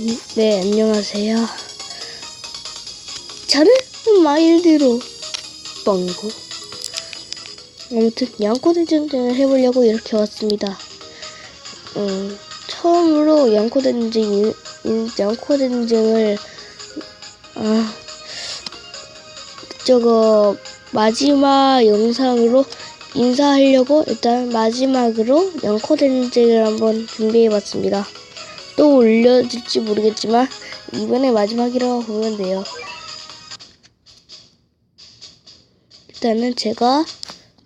음, 네, 안녕하세요. 저는 마일드로 뻥이고 아무튼 양코드 전쟁을 해보려고 이렇게 왔습니다. 음, 처음으로 양코드 전쟁, 양코드 전쟁을 아, 저거 마지막 영상으로 인사하려고 일단 마지막으로 양코드 전쟁을 한번 준비해봤습니다. 또 올려질지 모르겠지만 이번에 마지막이라고 보면 돼요. 일단은 제가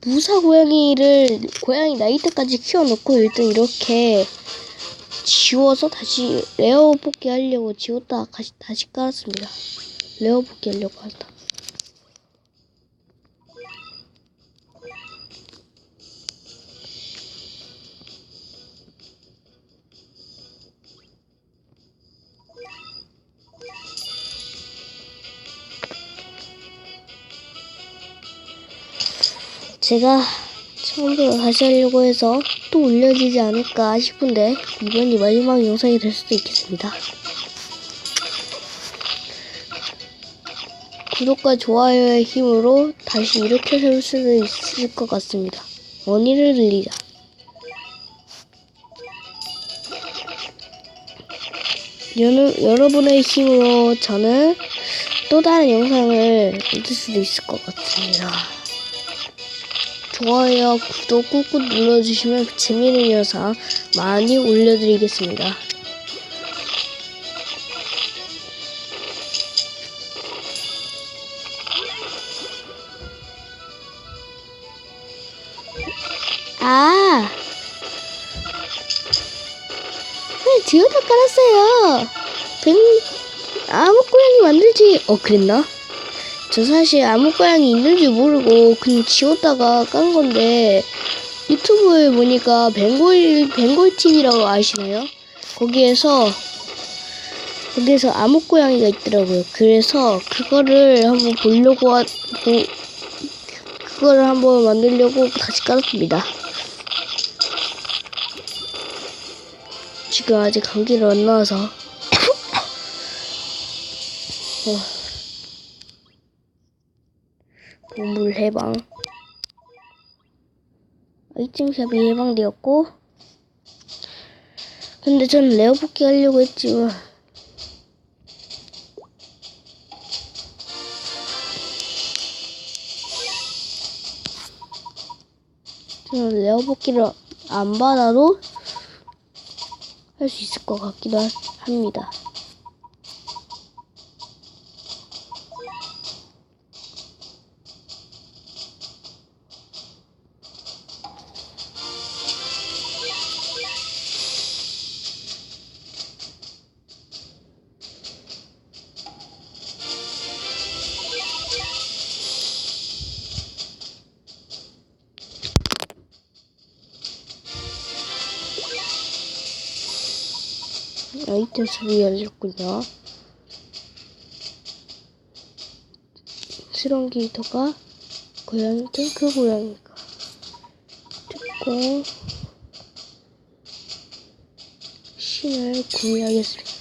무사 고양이를 고양이 나이 때까지 키워놓고 일단 이렇게 지워서 다시 레어 뽑기 하려고 지웠다가 다시, 다시 깔았습니다. 레어 뽑기 하려고 한다. 제가 처음부터 다시 하려고 해서 또 올려지지 않을까 싶은데 이번이 마지막 영상이 될 수도 있겠습니다. 구독과 좋아요의 힘으로 다시 이렇게 세울 수도 있을 것 같습니다. 원의를 늘리자. 여러, 여러분의 힘으로 저는 또 다른 영상을 얻을 수도 있을 것 같습니다. 좋아요, 구독 꾹꾹 눌러주시면 재미있는 영상 많이 올려드리겠습니다. 아, 네, 지우다 깔았어요. 뱅, 아무 고양이 만들지. 어, 그랬나? 저 사실 아무 고양이 있는지 모르고 그냥 지웠다가 깐 건데 유튜브에 보니까 벵골 벵골 TV라고 아시나요? 거기에서 거기에서 암흑 고양이가 있더라고요. 그래서 그거를 한번 보려고 하, 보, 그거를 한번 만들려고 다시 깔았습니다. 지금 아직 감기를 안 나와서 어. 보물 해방 아이템샵이 해방되었고 근데 저는 레어 뽑기 하려고 했지만 저는 레어 뽑기를 안 받아도 할 수 있을 것 같기도 하- 합니다. 샵이 열렸군요. 실험 캐릭터가 고양이 탱크 고양이가 듣고 신을 구매하겠습니다.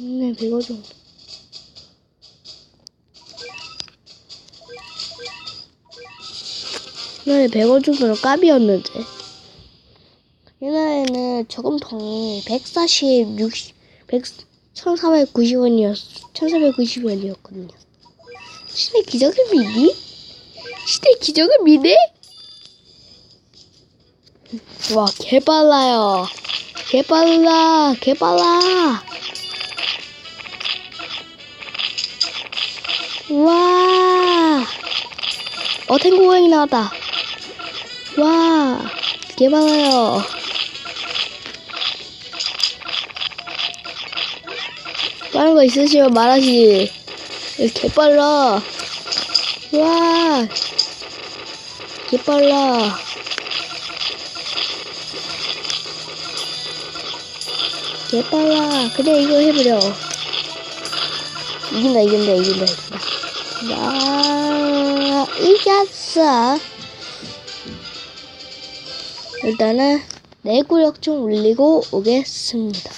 네, 100원 정도. 옛날에 100원 정도는 값이었는데. 옛날에는 저금통이 140, 60, 100, 1490원이었, 1490원이었거든요. 시대 기적을 믿니? 시대 기적을 믿네? 와, 개빨라요. 개빨라, 개빨라. 와, 어, 탱고 고양이 나왔다. 와, 개빨라요. 빠른 거 있으시면 말하시. 개빨라. 와, 개 빨라. 개 빨라. 그래, 이거 해버려. 이긴다, 이긴다, 이긴다, 이긴다. 나, 이겼어. 일단은, 내구력 좀 올리고 오겠습니다.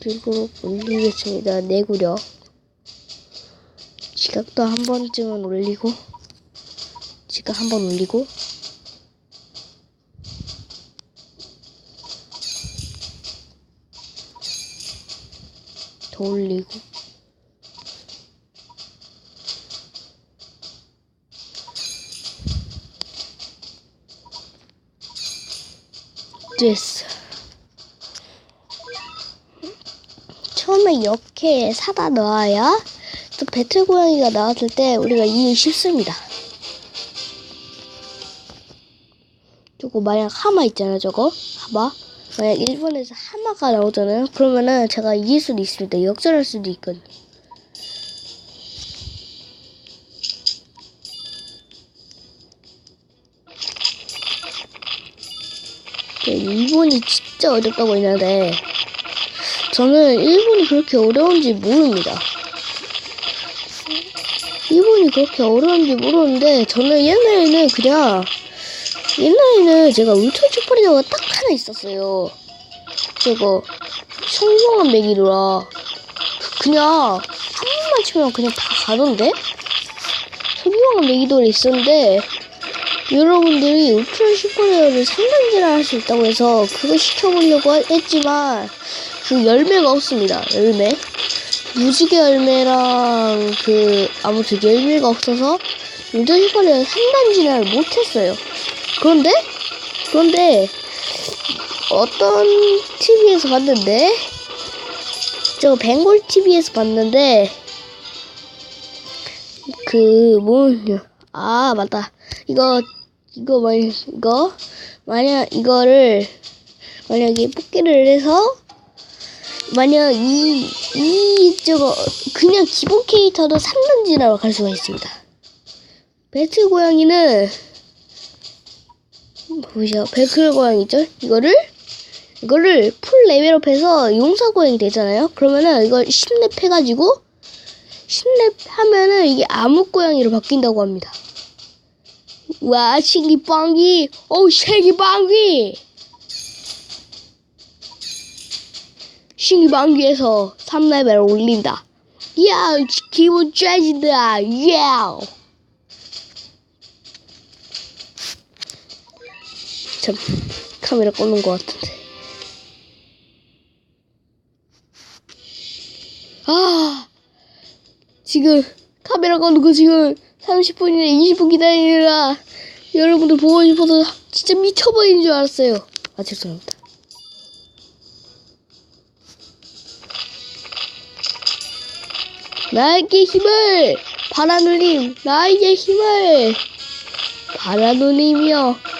그리고 올리겠습니다. 내구력. 지각도 한 번쯤은 올리고, 지각 한 번 올리고, 더 올리고, 됐어. 처음에 이렇게 사다 넣어야 또 배틀 고양이가 나왔을 때 우리가 이기 쉽습니다. 저거 만약 하마 있잖아요, 저거 하마. 만약 일본에서 하마가 나오잖아요. 그러면은 제가 이길 수도 있습니다. 역전할 수도 있거든요. 네, 일본이 진짜 어렵다고 했는데 저는 일본이 그렇게 어려운지 모릅니다. 일본이 그렇게 어려운지 모르는데 저는 옛날에는 그냥 옛날에는 제가 울트라 슈퍼리어가 딱 하나 있었어요. 저거 성공한 매기라 그냥 한 번만 치면 그냥 다 가던데 성공한 매기돌이 있었는데 여러분들이 울트라 슈퍼레어를 3단지나 할수 있다고 해서 그거 시켜보려고 했지만 그 열매가 없습니다. 열매. 무지개 열매랑 그 아무튼 열매가 없어서 울트라 슈퍼레어 3단지를 못했어요. 그런데? 그런데 어떤 TV에서 봤는데? 저 벵골 TV에서 봤는데 그 뭐냐? 아 맞다. 이거 이거 만약 이거? 만약 이거를 만약에 뽑기를 해서 만약 이 이 저거 그냥 기본 캐릭터도 3단지나로 갈 수가 있습니다. 배틀 고양이는 보시죠 배틀 고양이죠 이거를 이거를 풀 레벨업해서 용사 고양이 되잖아요. 그러면은 이걸 10렙 해가지고 10렙 하면은 이게 암흑 고양이로 바뀐다고 합니다. 와, 신기방귀! 오, 신기방귀! 신기방귀에서 3레벨 올린다. 야, 기분 째진다. 야! 참, 카메라 꺼놓은 것 같은데. 아, 지금 카메라 꺼놓고 지금 30분이나 20분 기다리느라 여러분들 보고 싶어서 진짜 미쳐버리는 줄 알았어요. 아, 죄송합니다. 나에게 힘을! 바라누님, 나에게 힘을! 바라누님이여,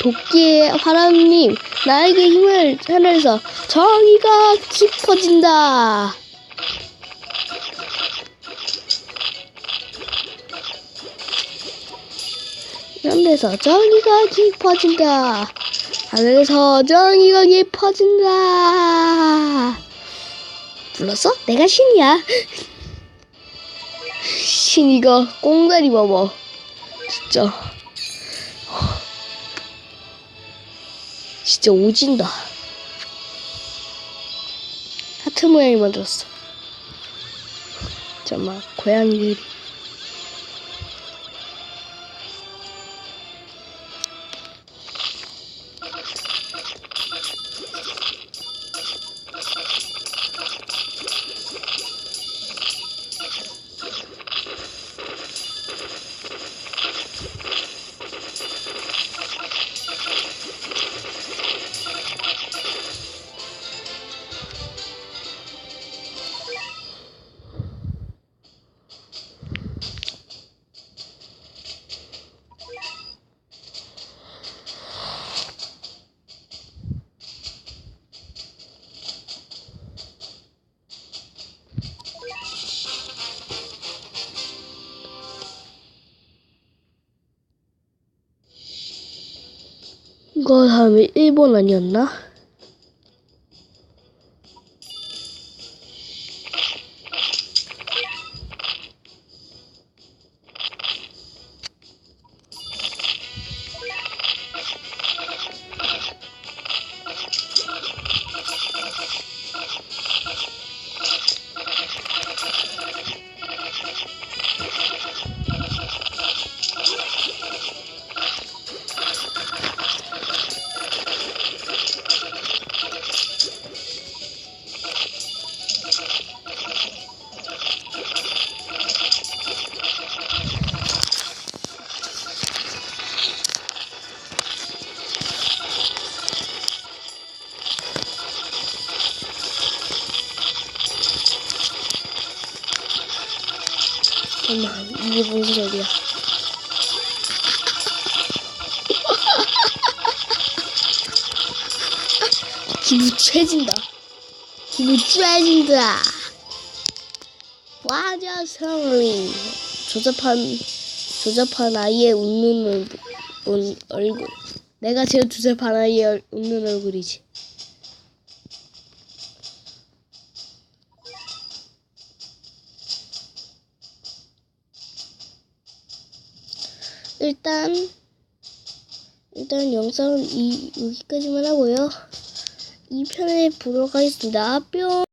도끼의 바라누님, 나에게 힘을 하늘에서 정의가 깊어진다. 하늘에서 정의가 깊어진다. 하늘에서 정의가 깊어진다. 불렀어? 내가 신이야. 신이가 꽁다리 봐봐. 진짜. 진짜 오진다. 하트 모양이 만들었어. 잠깐만, 고양이. 중 국어 다음에 일본 아니었나? 잠깐만 이게 무슨 소리야? 기분 째진다. 기분 째진다. 와자 성리 조잡한 조잡한 아이의 웃는 얼굴, 운- 얼굴. 내가 제일 조잡한 아이의 얼- 웃는 얼굴이지. 일단 일단 영상은 이 여기까지만 하고요. 2편에 보도록 하겠습니다. 뿅.